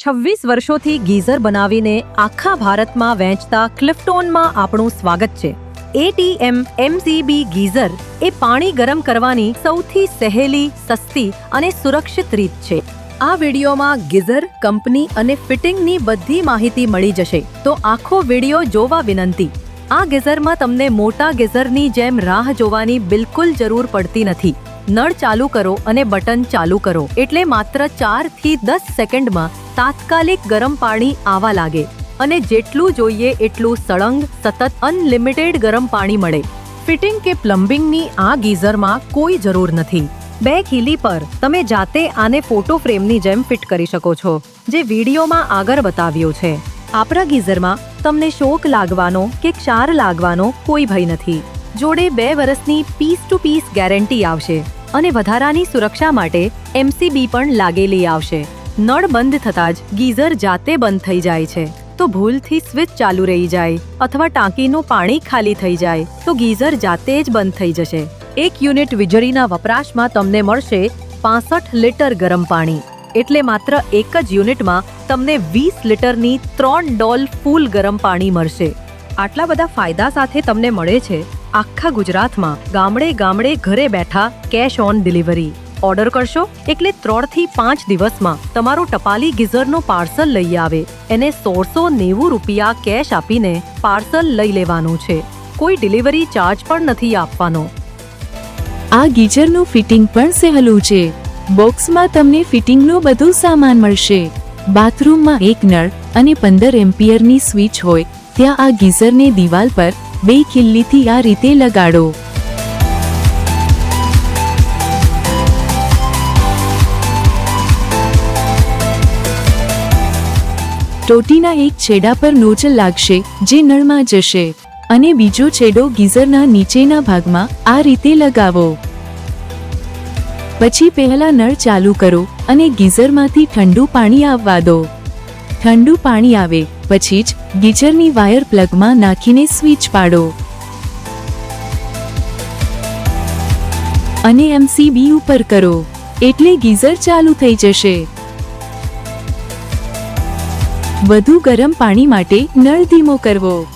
છવ્વીસ વર્ષોથી ગીઝર બનાવીને આખા ભારતમાં વહેંચતા ક્લિફ્ટોનમાં આપણું સ્વાગત છે. એટીએમ એમસીબી ગીઝર એ પાણી ગરમ કરવાની સૌથી સહેલી, સસ્તી અને સુરક્ષિત રીત છે. આ વિડીયોમાં ગીઝર, કંપની અને ફિટિંગની બધી માહિતી મળી જશે. તો આખો વીડિયો જોવા વિનંતી. આ ગીઝરમાં તમને મોટા ગીઝરની જેમ રાહ જોવાની બિલકુલ જરૂર પડતી નથી. નળ ચાલુ કરો અને બટન ચાલુ કરો. એટલે માત્ર ચારથી દસ સેકન્ડમાં તાત્કાલિક ગરમ પાણી આવા લાગે અને જેટલું જોઈએ એટલું સળંગ, સતત અનલિમિટેડ ગરમ પાણી મળે. ફિટિંગ કે પ્લમ્બિંગની આ ગીઝરમાં કોઈ જરૂર નથી. બે ખીલી પર તમે જાતે આને ફોટો ફ્રેમની જેમ ફિટ કરી શકો છો, જે વિડીયોમાં આગળ બતાવ્યો છે. આપણા ગીઝરમાં તમને શોક લાગવાનો કે ક્ષાર લાગવાનો કોઈ ભય નથી. જોડે બે વર્ષની પીસ ટુ પીસ ગેરંટી આવશે અને વધારાની સુરક્ષા માટે એમસીબી પણ લાગેલી આવશે. નળ બંધ થતાં જ ગીઝર જાતે બંધ થઈ જાય છે. તો ભૂલથી સ્વિચ ચાલુ રહી જાય અથવા ટાંકીનું પાણી ખાલી થઈ જાય, તો ગીઝર જાતે જ બંધ થઈ જશે. એક યુનિટ વીજળીના વપરાશમાં તમને મળશે પાસઠ લીટર ગરમ પાણી. એટલે માત્ર એક જ યુનિટમાં તમને વીસ લીટરની ત્રણ ડોલ ફૂલ ગરમ પાણી મળશે. આટલા બધા ફાયદા સાથે તમને મળે છે આખા ગુજરાતમાં ગામડે ગામડે ઘરે બેઠા કેશ ઓન ડિલિવરી. ઓર્ડર કરશો એટલે ત્રણથી પાંચ દિવસમાં તમારો ટપાલી ગીઝરનો પાર્સલ લઈ આવે. એને સોળસો નેવું રૂપિયા કેશ આપીને પાર્સલ લઈ લેવાનું છે. કોઈ ડિલિવરી ચાર્જ પણ નથી આપવાનો. આ ગીઝરનું ફિટિંગ પણ સહેલું છે. બોક્સમાં તમને ફિટિંગનો બધું સામાન મળશે. બાથરૂમમાં એક નળ અને પંદર એમ્પિયરની સ્વિચ હોય, ત્યાં આ ગીઝરને દિવાલ પર બે ખિલ્લીથી આ રીતે લગાડો. ટોટીના એક છેડા પર નોચલ લાગશે, જે નળમાં જશે. અને બીજો છેડો ગીઝરના નીચેના ભાગમાં આ રીતે લગાવો. પછી પહેલા નળ ચાલુ કરો અને ગીઝરમાંથી ઠંડુ પાણી આવવા દો. ઠંડુ પાણી આવે, પછી જ ગીઝરની વાયર પ્લગમાં નાખીને સ્વિચ પાડો. અને એમસીબી ઉપર કરો. એટલે ગીઝર ચાલુ થઈ જશે. વધુ ગરમ પાણી માટે નળ ધીમો કરવો.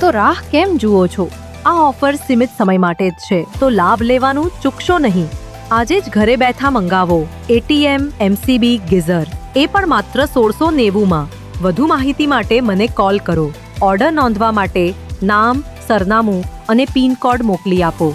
તો રાહ કેમ જુઓ છો? આ ઓફર સીમિત સમય માટે જ છે. તો લાભ લેવાનું ચૂકશો નહીં. આજે જ ઘરે બેઠા મંગાવો. ATM MCB geyser. એ પણ માત્ર સોળસો નેવુંમાં. વધુ માહિતી માટે મને કોલ કરો. ઓર્ડર નોંધવા માટે નામ, સરનામું અને પિનકોડ મોકલી આપો.